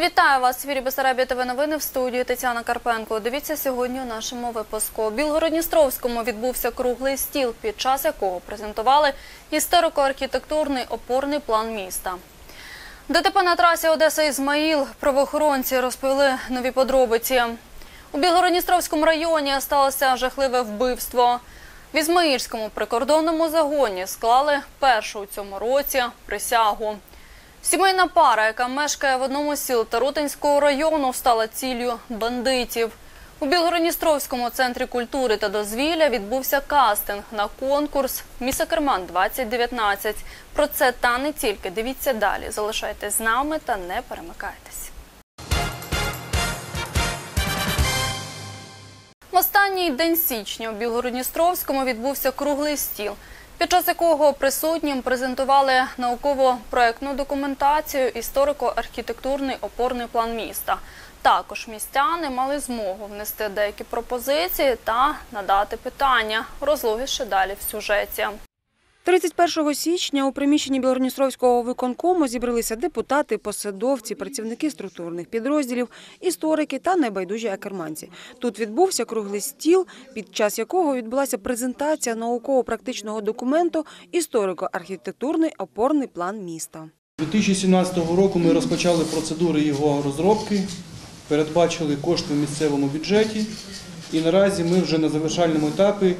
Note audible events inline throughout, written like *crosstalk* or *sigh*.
Вітаю вас, в ефірі ТВ новини в студії Тетяна Карпенко. Дивіться сьогодні у нашому випуску. У Білгородністровському відбувся круглий стіл, під час якого презентували історико-архітектурний опорний план міста. ДТП на трасі Одеса Ізмаїл правоохоронці розповіли нові подробиці. У Білгородністровському районі сталося жахливе вбивство. В Ізмаїльському прикордонному загоні склали першу у цьому році присягу. Сімейна пара, яка мешкає в одному з сіл Тарутинського району, стала ціллю бандитів. У Білгородністровському центрі культури та дозвілля відбувся кастинг на конкурс Міса Керман 2019. Про це та не тільки. Дивіться далі. Залишайтесь з нами та не перемикайтесь. В останній день січня у Білгородністровському відбувся круглий стіл, під час якого присутнім презентували науково-проектну документацію, історико-архітектурний опорний план міста. Також містяни мали змогу внести деякі пропозиції та надати питання. Розлогіше далі в сюжеті. 31 січня у приміщенні Білорністровського виконкому зібралися депутати, посадовці, працівники структурних підрозділів, історики та найбайдужі акерманці. Тут відбувся круглий стіл, під час якого відбулася презентація науково-практичного документу «Історико-архітектурний опорний план міста». 2017 року ми розпочали процедури його розробки, передбачили кошти в місцевому бюджеті і наразі ми вже на завершальному етапі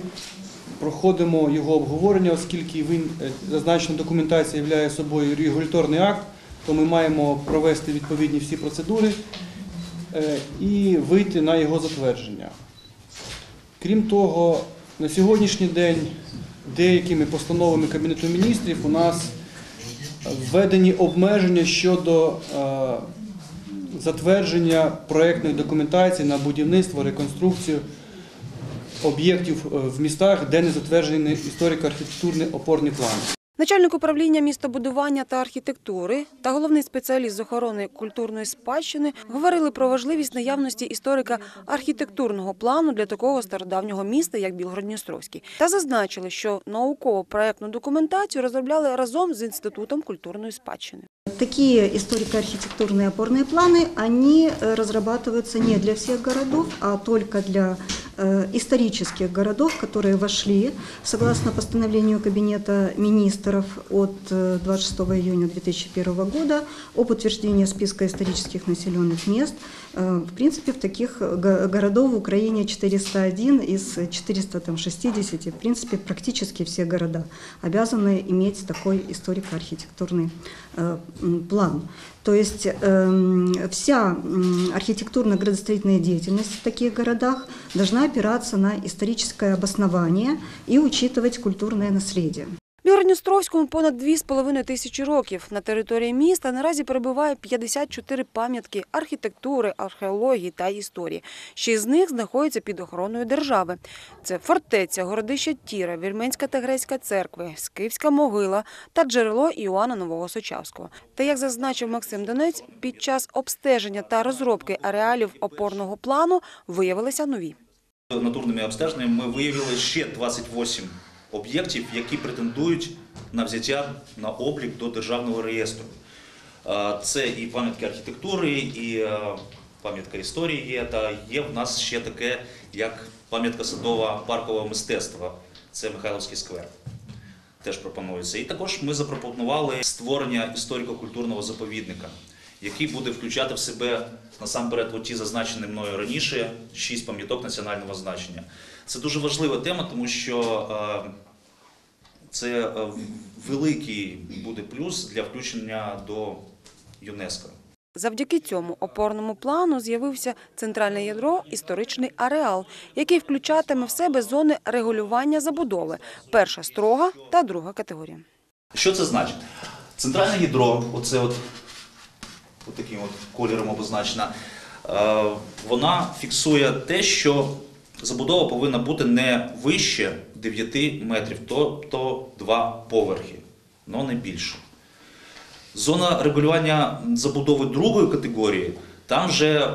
проходимо його обговорення, оскільки він е, зазначена документація являє собою регуляторний акт, то ми маємо провести відповідні всі процедури е, і вийти на його затвердження. Крім того, на сьогоднішній день деякими постановами Кабінету міністрів у нас введені обмеження щодо е, затвердження проєктної документації на будівництво, реконструкцію об'єктів е, в містах, де не затверджений історико-архітектурний опорний план. Начальник управління містобудування та архітектури та головний спеціаліст з охорони культурної спадщини говорили про важливість наявності історика архітектурного плану для такого стародавнього міста, як Білгородністровський, та зазначили, що науково-проектну документацію розробляли разом з інститутом культурної спадщини. Такие историко-архитектурные опорные планы, они э, разрабатываются не для всех городов, а только для э, исторических городов, которые вошли, согласно постановлению Кабинета министров от э, 26 июня 2001 года об утверждении списка исторических населенных мест. Э, В принципе, в таких го- городов в Украине 401 из 460, в принципе, практически все города обязаны иметь такой историко-архитектурный э, план. То есть эм, вся архитектурно-градостроительная деятельность в таких городах должна опираться на историческое обоснование и учитывать культурное наследие. Білгородністровському понад 2,5 тисячі років. На території міста наразі перебуває 54 пам'ятки архітектури, археології та історії. Шість з них знаходяться під охороною держави. Це фортеця, городище Тіра, Вірменська та Грецька церкви, Скифська могила та джерело Іоанна Нового Сочавського. Та як зазначив Максим Донець, під час обстеження та розробки ареалів опорного плану виявилися нові. Натурними обстеженнями ми виявили ще 28 об'єктів, які претендують на взяття на облік до державного реєстру. Це і пам'ятки архітектури, і е, пам'ятка історії є, та є в нас ще таке, як пам'ятка садова паркового мистецтва. Це Михайловський сквер. Теж пропонується. І також ми запропонували створення історико-культурного заповідника, який буде включати в себе насамперед от ті зазначені мною раніше шість пам'яток національного значення. Це дуже важлива тема, тому що е, це е, великий буде плюс для включення до ЮНЕСКО. Завдяки цьому опорному плану з'явився центральне ядро історичний ареал, який включатиме в себе зони регулювання забудови. Перша строга та друга категорія. Що це значить? Центральне ядро, оце от, от таким от кольором обозначена, е, вона фіксує те, що забудова повинна бути не вище 9 метрів, тобто два поверхи, але не більше. Зона регулювання забудови другої категорії там вже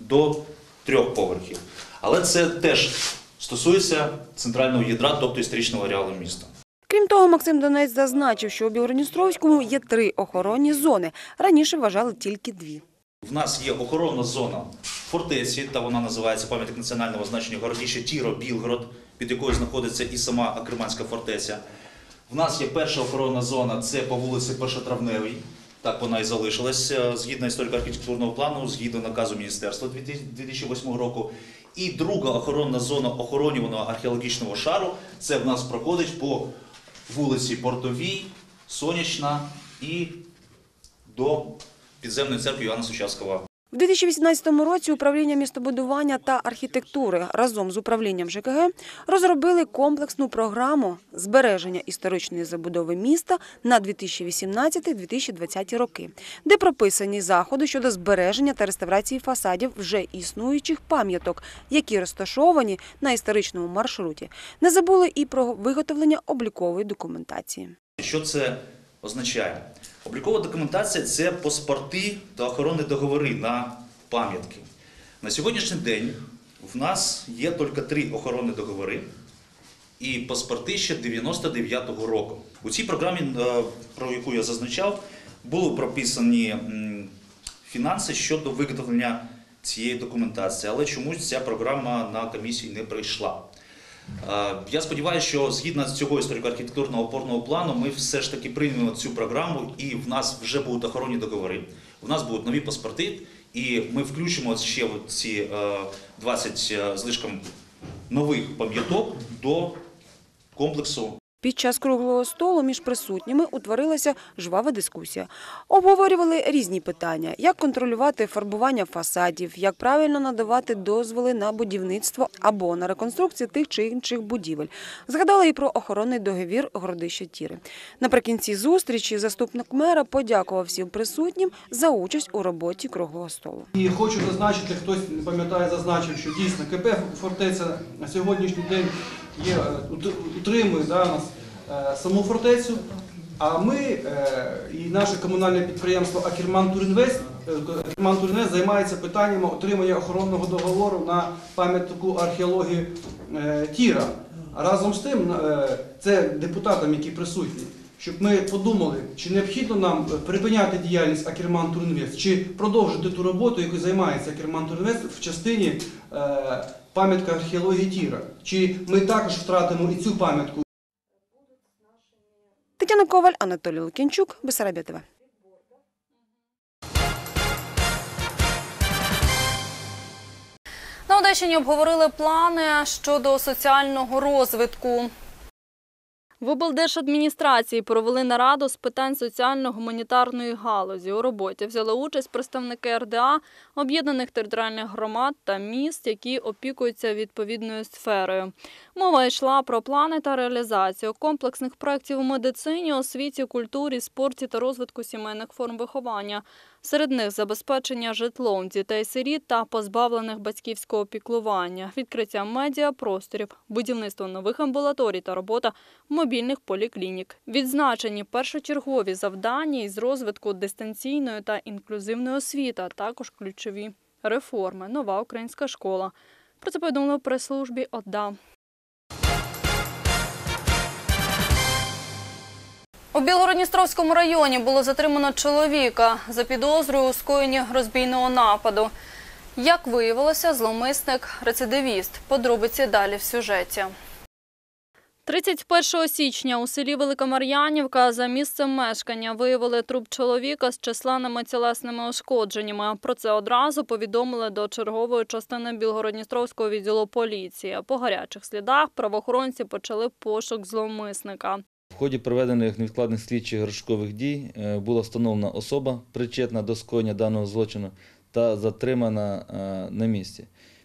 до трьох поверхів. Але це теж стосується центрального ядра, тобто історичного ареалу міста. Крім того, Максим Донець зазначив, що у Білгородністровському є три охоронні зони. Раніше вважали тільки дві. В нас є охоронна зона фортеці, та вона називається пам'ятник національного значення городище Тіро Білгород, під якою знаходиться і сама Акриманська фортеця. В нас є перша охоронна зона, це по вулиці Першотравневій. Так вона і залишилась е, згідно історико-архітектурного плану, згідно наказу Міністерства 2008 року. І друга охоронна зона охоронюваного археологічного шару це в нас проходить по вулиці Портовій, Сонячна і до підземної церкви Івана Сучаского. В 2018 році управління містобудування та архітектури разом з управлінням ЖКГ розробили комплексну програму збереження історичної забудови міста на 2018-2020 роки, де прописані заходи щодо збереження та реставрації фасадів вже існуючих пам'яток, які розташовані на історичному маршруті. Не забули і про виготовлення облікової документації. Що це означає? Облікова документація це паспорти та охоронні договори на пам'ятки. На сьогоднішній день в нас є тільки три охоронні договори і паспорти ще 99-го року. У цій програмі, е, про яку я зазначав, були прописані фінанси щодо виготовлення цієї документації, але чомусь ця програма на комісії не пройшла. Е, Я сподіваюся, що згідно з цього історико-архітектурного опорного плану ми все ж таки приймемо цю програму, і в нас вже будуть охоронні договори, У нас будуть нові паспорти, і ми включимо ще ці е, 20 злишком нових пам'яток до комплексу Під час круглого столу між присутніми утворилася жвава дискусія. Обговорювали різні питання: як контролювати фарбування фасадів, як правильно надавати дозволи на будівництво або на реконструкцію тих чи інших будівель. Згадали і про охоронний договір городища Тіри. Наприкінці зустрічі заступник мера подякував всім присутнім за участь у роботі круглого столу. І хочу зазначити, хтось не пам'ятає, зазначив, що дійсно КП фортеця на сьогоднішній день є, е, утримує да, нас е, саму фортецю. А ми е, і наше комунальне підприємство Акерман Турінвест Акерман Турінвест займається питаннями отримання охоронного договору на пам'ятку археології Тіра. Разом з тим, це депутатам, які присутні, щоб ми подумали, чи необхідно нам припиняти діяльність Акерман Турінвест, чи продовжити ту роботу, якою займається Акерман Турінвест в частині пам'ятка археології Тіра. Чи ми також втратимо і цю пам'ятку Тетяна Коваль, Анатолій Лукінчук, Бесарабія ТВ. На Одещині обговорили плани щодо соціального розвитку. В облдержадміністрації провели нараду з питань соціально-гуманітарної галузі. У роботі взяли участь представники РДА, об'єднаних територіальних громад та міст, які опікуються відповідною сферою. Мова йшла про плани та реалізацію комплексних проєктів у медицині, освіті, культурі, спорті та розвитку сімейних форм виховання. Серед них забезпечення житлом дітей-сиріт та позбавлених батьківського піклування, відкриття медіапросторів, будівництво нових амбулаторій та робота мобільних поліклінік. Відзначені першочергові завдання із розвитку дистанційної та інклюзивної освіти, а також ключові реформи, нова українська школа. Про це повідомили прес-службі ОДА. У Білгородністровському районі було затримано чоловіка за підозрою у скоєнні розбійного нападу. Як виявилося, зловмисник рецидивіст. Подробиці далі в сюжеті. 31 січня у селі Велика Мар'янівка за місцем мешкання виявили труп чоловіка з численними тілесними ушкодженнями. Про це одразу повідомили до чергової частини Білгородністровського відділу поліції. По гарячих слідах правоохоронці почали пошук зловмисника. В ході проведених невідкладних слідчих розшукових дій е, була встановлена особа, причетна до скоєння даного злочину та затримана е, на місці.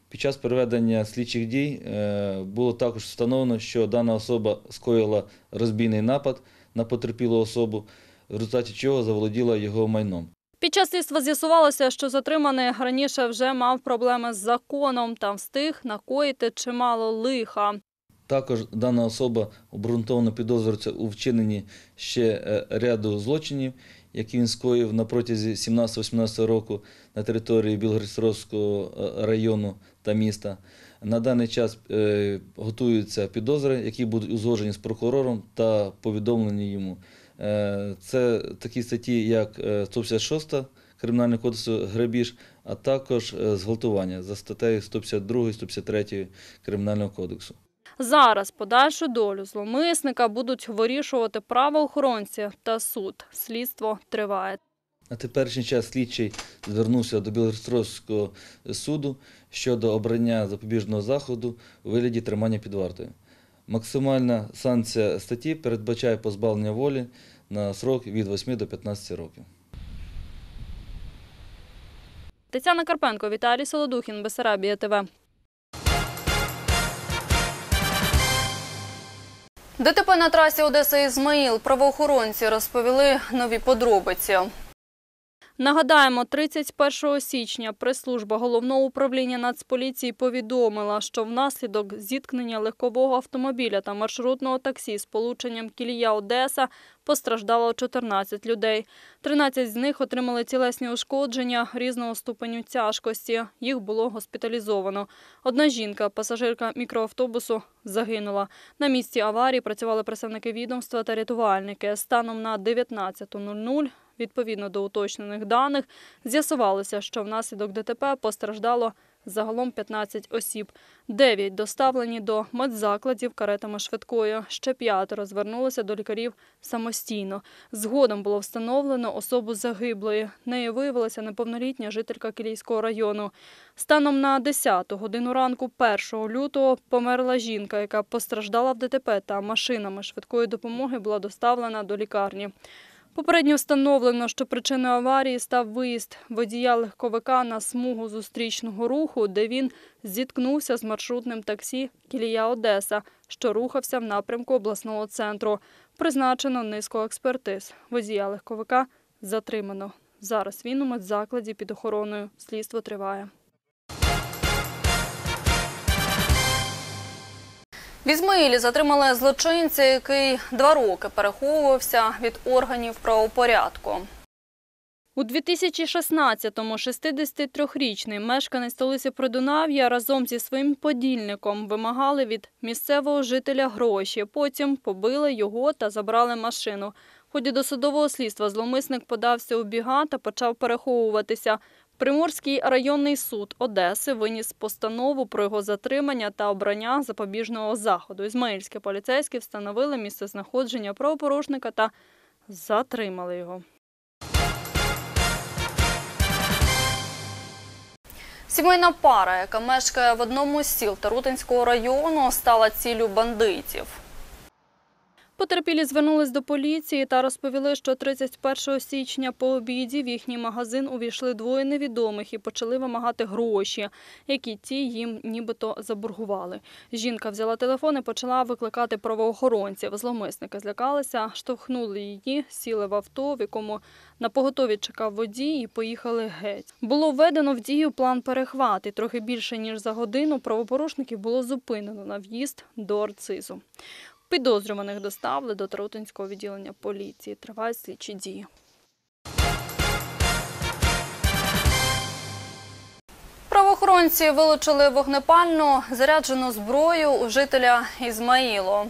Під час проведення слідчих дій е, було також встановлено, що дана особа скоїла розбійний напад на потерпілу особу, в результаті чого заволоділа його майном. Під час слідства з'ясувалося, що затриманий раніше вже мав проблеми з законом та встиг накоїти чимало лиха. Також дана особа обґрунтовано підозрюється у вчиненні ще е, ряду злочинів, які він скоїв на протязі 17-18 року на території Білгородського е, району та міста. На даний час е, готуються підозри, які будуть узгоджені з прокурором та повідомлені йому. Це такі статті, як е, 156 Кримінального кодексу грабіж, а також зґвалтування за статтею 152 153 Кримінального кодексу. Зараз подальшу долю зловмисника будуть вирішувати правоохоронці та суд. Слідство триває. На теперішній час слідчий звернувся до Білгородського суду щодо обрання запобіжного заходу у вигляді тримання під вартою. Максимальна санкція статті передбачає позбавлення волі на срок від 8 до 15 років. Тетяна Карпенко, Віталій Солодухін, Бесарабія ТВ. ДТП на трасі Одеса-Ізмаїл правоохоронці розповіли нові подробиці. Нагадаємо, 31 січня прес-служба головного управління Нацполіції повідомила, що внаслідок зіткнення легкового автомобіля та маршрутного таксі з полученням Кілія Одеса постраждало 14 людей. 13 з них отримали тілесні ушкодження різного ступеню тяжкості. Їх було госпіталізовано. Одна жінка, пасажирка мікроавтобусу, загинула. На місці аварії працювали представники відомства та рятувальники. Станом на 19.00 Відповідно до уточнених даних, з'ясувалося, що внаслідок ДТП постраждало загалом 15 осіб. Дев'ять доставлені до медзакладів каретами швидкої. Ще п'ятеро звернулися до лікарів самостійно. Згодом було встановлено особу загиблої. Нею виявилася неповнолітня жителька Кілійського району. Станом на 10 годину ранку 1 лютого померла жінка, яка постраждала в ДТП та машинами швидкої допомоги була доставлена до лікарні. Попередньо встановлено, що причиною аварії став виїзд водія легковика на смугу зустрічного руху, де він зіткнувся з маршрутним таксі Кілія Одеса, що рухався в напрямку обласного центру. Призначено низку експертиз. Водія легковика затримано. Зараз він у медзакладі під охороною. Слідство триває. В Ізмаїлі затримали злочинця, який два роки переховувався від органів правопорядку. У 2016-му 63-річний мешканець столиці Придунав'я разом зі своїм подільником вимагали від місцевого жителя гроші. Потім побили його та забрали машину. В ході досудового слідства зловмисник подався у біга та почав переховуватися. Приморський районний суд Одеси виніс постанову про його затримання та обрання запобіжного заходу. Ізмаїльські поліцейські встановили місце знаходження правопорушника та затримали його. Сімейна пара, яка мешкає в одному з сіл Тарутинського району, стала ціллю бандитів. Потерпілі звернулись до поліції та розповіли, що 31 січня по обіді в їхній магазин увійшли двоє невідомих і почали вимагати гроші, які ті їм нібито заборгували. Жінка взяла телефон і почала викликати правоохоронців. Зловмисники злякалися, штовхнули її, сіли в авто, в якому на поготові чекав водій і поїхали геть. Було введено в дію план перехват і трохи більше ніж за годину правопорушників було зупинено на в'їзд до Арцизу. Підозрюваних доставили до Тарутинського відділення поліції. Тривають слідчі дії. Правоохоронці вилучили вогнепальну заряджену зброю у жителя Ізмаїлу.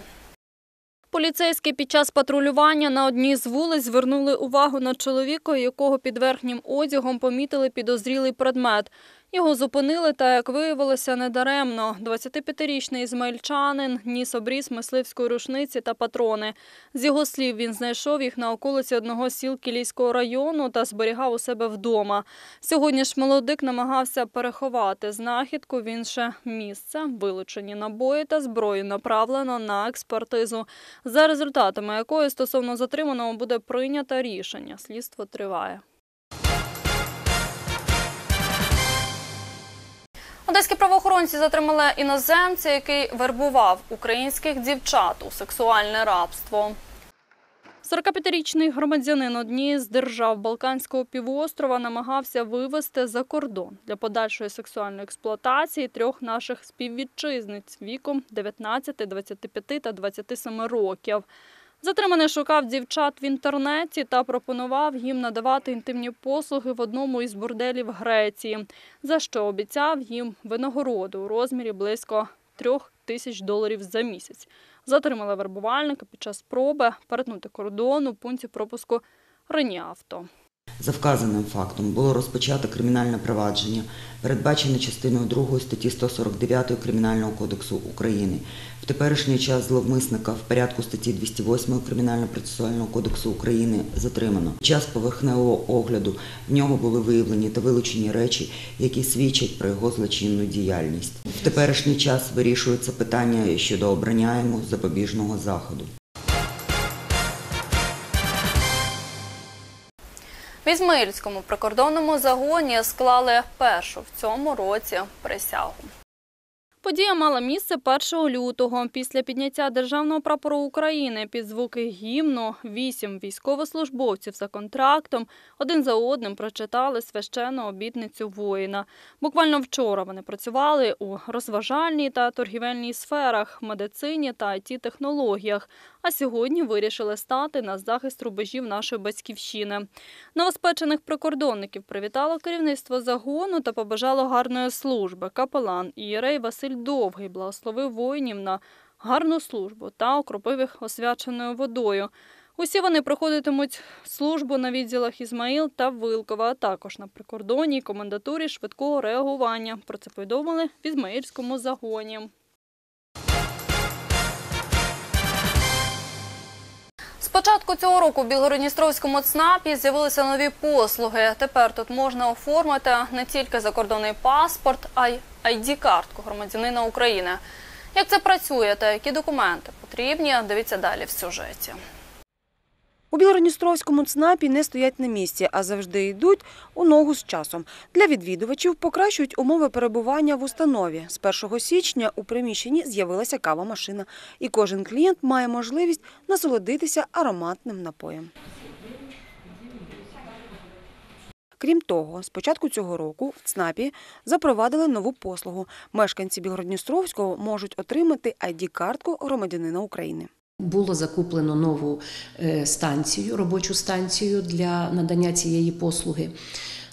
Поліцейські під час патрулювання на одній з вулиць звернули увагу на чоловіка, якого під верхнім одягом помітили підозрілий предмет. Його зупинили та, як виявилося, недаремно. 25-річний ізмаїльчанин ніс обріз мисливської рушниці та патрони. З його слів, він знайшов їх на околиці одного сіл Кілійського району та зберігав у себе вдома. Сьогодні ж молодик намагався переховати знахідку в інше місце. Вилучені набої та зброю направлено на експертизу, за результатами якої стосовно затриманого буде прийнято рішення. Слідство триває. Одеські правоохоронці затримали іноземця, який вербував українських дівчат у сексуальне рабство. 45-річний громадянин однієї з держав Балканського півострова намагався вивезти за кордон для подальшої сексуальної експлуатації трьох наших співвітчизниць віком 19, 25 та 27 років. Затриманий шукав дівчат в інтернеті та пропонував їм надавати інтимні послуги в одному із борделів Греції, за що обіцяв їм винагороду у розмірі близько трьох тисяч доларів за місяць. Затримали вербувальника під час спроби перетнути кордон у пункті пропуску Реніавто. За вказаним фактом було розпочато кримінальне провадження, передбачене частиною 2 статті 149 Кримінального кодексу України. В теперішній час зловмисника в порядку статті 208 Кримінально-процесуального кодексу України затримано. Під час поверхневого огляду в нього були виявлені та вилучені речі, які свідчать про його злочинну діяльність. В теперішній час вирішується питання щодо обрання йому запобіжного заходу. В Ізмаїльському прикордонному загоні склали першу в цьому році присягу. Подія мала місце 1 лютого. Після підняття державного прапору України під звуки гімну вісім військовослужбовців за контрактом один за одним прочитали священну обітницю воїна. Буквально вчора вони працювали у розважальній та торгівельній сферах, медицині та it технологіях а сьогодні вирішили стати на захист рубежів нашої батьківщини. Новоспечених прикордонників привітало керівництво загону та побажало гарної служби. Капелан Ієрей Василь Довгий благословив воїнів на гарну службу та окропив їх освяченою водою. Усі вони проходитимуть службу на відділах Ізмаїл та Вилкова, а також на прикордонній і комендатурі швидкого реагування. Про це повідомили в Ізмаїльському загоні. З початку цього року в Білгородністровському ЦНАПі з'явилися нові послуги. Тепер тут можна оформити не тільки закордонний паспорт, а й ID-картку громадянина України. Як це працює та які документи потрібні, дивіться далі в сюжеті. У Білгородністровському ЦНАПі не стоять на місці, а завжди йдуть у ногу з часом. Для відвідувачів покращують умови перебування в установі. З 1 січня у приміщенні з'явилася кава-машина, і кожен клієнт має можливість насолодитися ароматним напоєм. Крім того, з початку цього року в ЦНАПі запровадили нову послугу. Мешканці Білгородністровського можуть отримати ID-картку громадянина України. Було закуплено нову е, станцію, робочу станцію для надання цієї послуги.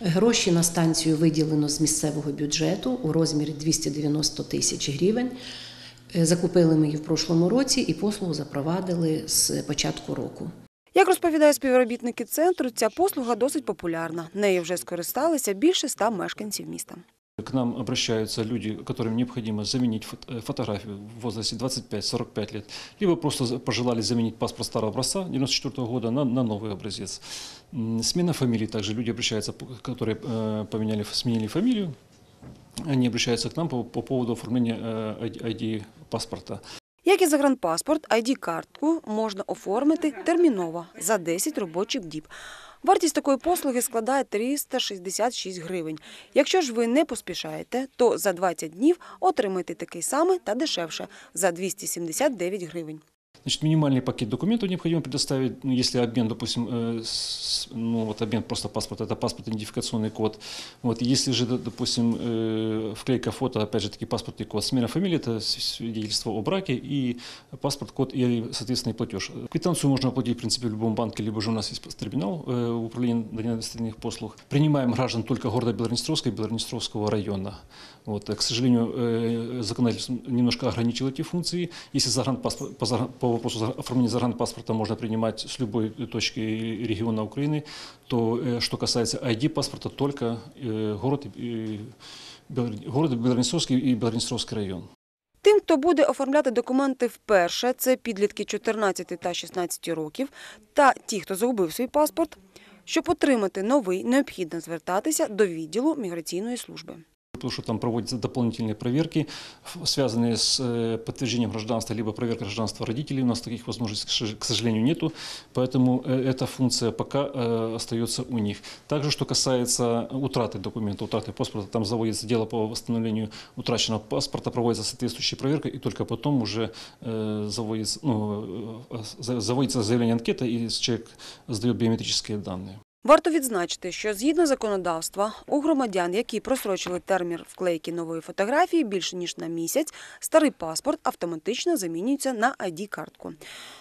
Гроші на станцію виділено з місцевого бюджету у розмірі 290 тисяч гривень. Е, Закупили ми її в прошлому році і послугу запровадили з початку року. Як розповідають співробітники центру, ця послуга досить популярна. Нею вже скористалися більше ста мешканців міста. К нам обращаются люди, которым необходимо заменить фото- э, фотографию в возрасте 25-45 лет, либо просто за- пожелали заменить паспорт старого образца 94 года на, на новый образец. М, Смена фамилии также люди обращаются, п- которые э, поменяли, ф- сменили фамилию, они обращаются к нам по, по поводу оформления э, ID ID-паспорта. Як і загранпаспорт, ID-картку можна оформити терміново за 10 робочих діб. Вартість такої послуги складає 366 гривень. Якщо ж ви не поспішаєте, то за 20 днів отримаєте такий самий та дешевше – за 279 гривень. Значит, минимальный пакет документов необходимо предоставить, ну, если обмен, допустим, э, с- ну, вот обмен просто паспорта, это паспорт-идентификационный код. Вот, если же, д- допустим, э, вклейка фото, опять же таки, паспортный код, смена фамилии, это с- свидетельство о браке, и паспорт, код и, соответственно, и платеж. Квитанцию можно оплатить, в принципе, в любом банке, либо же у нас есть терминал э, в управлении надания остальных послуг. Принимаем граждан только города Белорнестровска и Белорнестровского района. Вот, э, к сожалению, э, законодательство немножко ограничило эти функции. Если загранпаспорт, по, загран- по вопросу за- оформления загранпаспорта можно принимать с любой точки региона Украины, то э, что касается ID-паспорта, только э, город, э, Белор- город Белорнестровский и Белорнестровский район. Тим, хто буде оформляти документи вперше, це підлітки 14 та 16 років, та ті, хто загубив свій паспорт, щоб отримати новий, необхідно звертатися до відділу міграційної служби. Потому что там проводятся дополнительные проверки, ф- связанные с э, подтверждением гражданства, либо проверка гражданства родителей. У нас таких возможностей, к ш- к сожалению, нету, поэтому э, эта функция пока э, остается у них. Также, что касается утраты документа, утраты паспорта, там заводится дело по восстановлению утраченного паспорта, проводится соответствующая проверка, и только потом уже э, заводится, ну, э, за- заводится заявление анкета, и человек сдает биометрические данные. Варто відзначити, що згідно законодавства у громадян, які просрочили термін вклейки нової фотографії більше ніж на місяць, старий паспорт автоматично замінюється на ID-картку.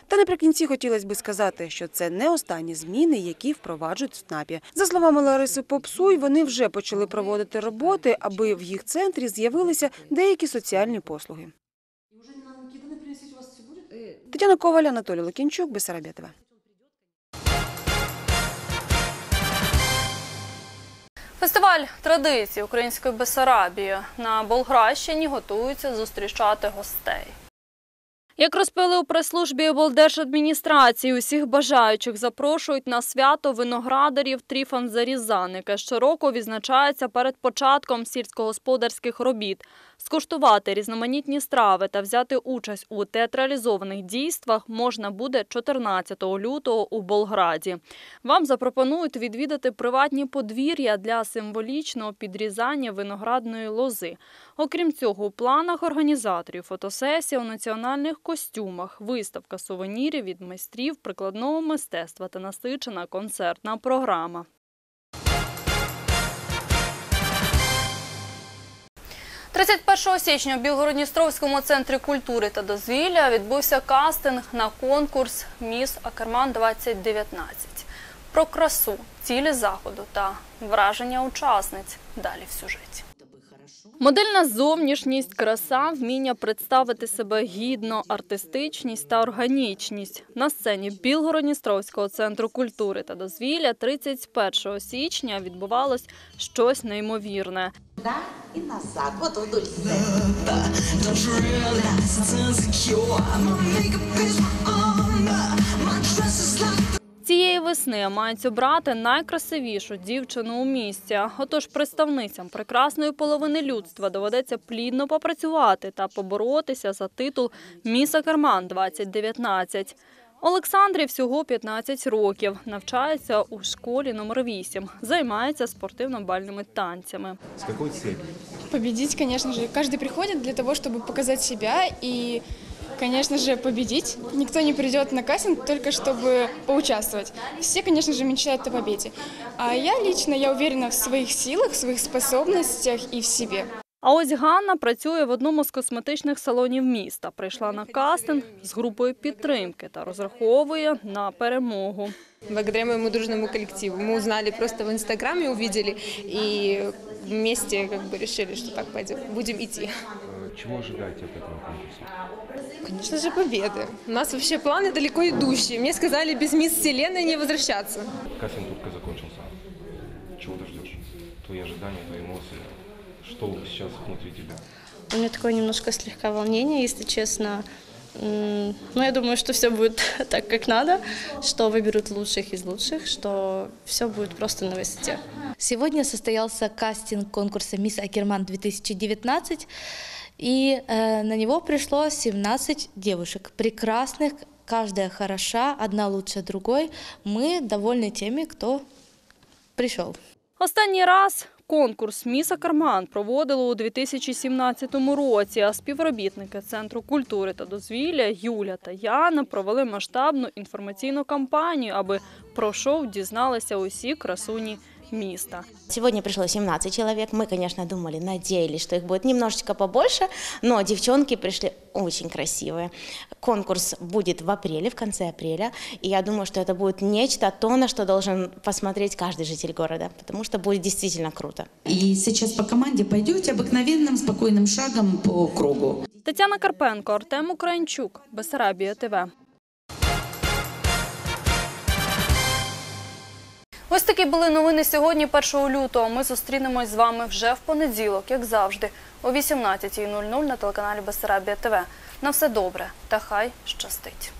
Та наприкінці хотілося б сказати, що це не останні зміни, які впроваджують в СНАПі. За словами Лариси Попсуй, вони вже почали проводити роботи, аби в їх центрі з'явилися деякі соціальні послуги. Тетяна Коваль, Анатолій Лукінчук, Бесарабєтова. Фестиваль традицій української Бесарабії на Болгращині готуються зустрічати гостей. Як розповіли у прес-службі облдержадміністрації, усіх бажаючих запрошують на свято виноградарів Тріфан Зарізан, яке щороку відзначається перед початком сільськогосподарських робіт. Скуштувати різноманітні страви та взяти участь у театралізованих дійствах можна буде 14 лютого у Болграді. Вам запропонують відвідати приватні подвір'я для символічного підрізання виноградної лози. Окрім цього, у планах організаторів фотосесія у національних костюмах, виставка сувенірів від майстрів прикладного мистецтва та насичена концертна програма. – 31 січня в Білгородністровському центрі культури та дозвілля відбувся кастинг на конкурс Міс Акерман 2019 про красу, цілі заходу та враження учасниць. Далі в сюжеті. Модельна зовнішність, краса, вміння представити себе гідно, артистичність та органічність. На сцені Білгородністровського центру культури та дозвілля 31 січня відбувалось щось неймовірне. Да, и назад, вот вдоль. Цієї весни мають обрати найкрасивішу дівчину у місті. Отож, представницям прекрасної половини людства доведеться плідно попрацювати та поборотися за титул Міса Карман 2019. Олександрі всього 15 років. Навчається у школі номер 8 Займається спортивно-бальними танцями. С какой целью? Победить, конечно же. Каждый приходит для того, чтобы показать себя и, конечно же, победить. Никто не придет на кастинг только чтобы поучаствовать. Все, конечно же, мечтают о победе. А я лично, я уверена в своих силах, в своих способностях и в себе. А ось Ганна працює в одному з косметичних салонів міста. Прийшла на кастинг з групою підтримки та розраховує на перемогу. Благодаря моему дружному коллективу. Мы узнали просто в Инстаграме, увидели и вместе как бы решили, что так пойдем, будем идти. Э, Чего ожидаете от этого конкурса? Конечно же, победы. У нас вообще планы далеко идущие. Мне сказали без мисс Вселенной не возвращаться. Кастинг только закончился. Чего ты ждешь? Твои ожидания, твои эмоции? Что сейчас внутри тебя? У меня такое немножко слегка волнение, если честно. Но я думаю, что все будет *laughs* так, как надо, что выберут лучших из лучших, что все будет просто на высоте. Сегодня состоялся кастинг конкурса «Мисс Акерман 2019», и э, на него пришло 17 девушек, прекрасных, каждая хороша, одна лучше другой. Мы довольны теми, кто пришел. Останній раз конкурс Міса Карман проводили у 2017 році. А співробітники Центру культури та дозвілля Юля та Яна провели масштабну інформаційну кампанію, аби про шоу дізналися усі красуні міста. Сегодня пришло 17 человек. Мы, конечно, думали, надеялись, что их будет немножечко побольше, но девчонки пришли очень красивые. Конкурс будет в апреле, в конце апреля, и я думаю, что это будет нечто, то, на что должен посмотреть каждый житель города, потому что будет действительно круто. И сейчас по команде пойдете обыкновенным спокойным шагом по кругу. Тетяна Карпенко, Артем Українчук, Бесарабія ТВ. Ось такі були новини сьогодні, 1 лютого. Ми зустрінемось з вами вже в понеділок, як завжди, о 18.00 на телеканалі Бессарабія ТВ. На все добре та хай щастить.